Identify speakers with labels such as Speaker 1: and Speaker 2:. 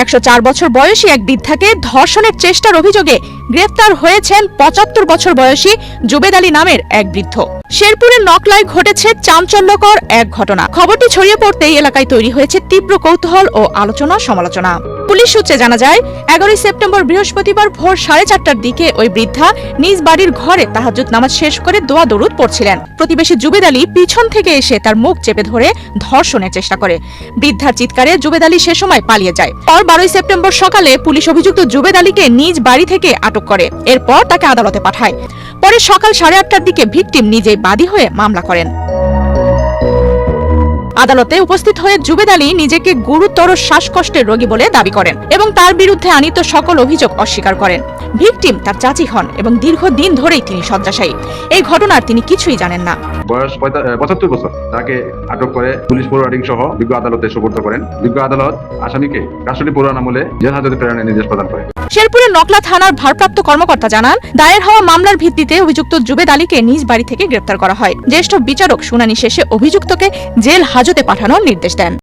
Speaker 1: একশো চার বছর বয়সী এক বৃদ্ধাকে ধর্ষণের চেষ্টার অভিযোগে গ্রেফতার হয়েছেন পঁচাত্তর বছর বয়সী জুবেদ আলী নামের এক বৃদ্ধ। শেরপুরের নকলায় ঘটেছে চাঞ্চল্যকর এক ঘটনা। খবরটি ছড়িয়ে পড়তেই এলাকায় তৈরি হয়েছে তীব্র কৌতূহল ও আলোচনা সমালোচনা। পুলিশ সূত্রে জানা যায়, এগারোই সেপ্টেম্বর বৃহস্পতিবার ভোর সাড়ে চারটার দিকে ওই বৃদ্ধা নিজ বাড়ির ঘরে তাহাজুদ নামাজ শেষ করে দোয়া দরুদ পড়ছিলেন। প্রতিবেশী জুবেদ আলী পিছন থেকে এসে তার মুখ চেপে ধরে ধর্ষণের চেষ্টা করে। বৃদ্ধার চিৎকারে জুবেদ আলী সে সময় পালিয়ে যায়। পর বারোই সেপ্টেম্বর সকালে পুলিশ অভিযুক্ত জুবেদ আলীকে নিজ বাড়ি থেকে আটক করে। এরপর তাকে আদালতে পাঠায়। পরে সকাল সাড়ে আটটার দিকে ভিকটিম নিজেই বাদী হয়ে মামলা করেন। আদালতে উপস্থিত হয়ে জুবেদ আলী নিজেকে গুরুতর শ্বাসকষ্টের রোগী বলে দাবি করেন এবং তার বিরুদ্ধে আনিত সকল অভিযোগ অস্বীকার করেন। ভিকটিম তার চাচি হন এবং দীর্ঘদিন ধরেই তিনি শয্যাশায়ী এই ঘটনার তিনি কিছুই জানেন না।
Speaker 2: বয়স পঁচাত্তর বছর। তাকে আটক করে পুলিশ ফরওয়ার্ডিং সহ বিজ্ঞ আদালতে সুপর্দ করেন। বিজ্ঞ আদালত আসামিকে কাস্টডি পুরান আমলে জেল হাজতে প্রেরণের নির্দেশ প্রদান করে।
Speaker 1: শেরপুরে নকলা থানার ভারপ্রাপ্ত কর্মকর্তা জানান, দায়ের হওয়া মামলার ভিত্তিতে অভিযুক্ত জুবেদ আলীকে নিজ বাড়ি থেকে গ্রেপ্তার করা হয়। জ্যেষ্ঠ বিচারক শুনানি শেষে অভিযুক্তকে জেল হাজতে পাঠানোর নির্দেশ দেন।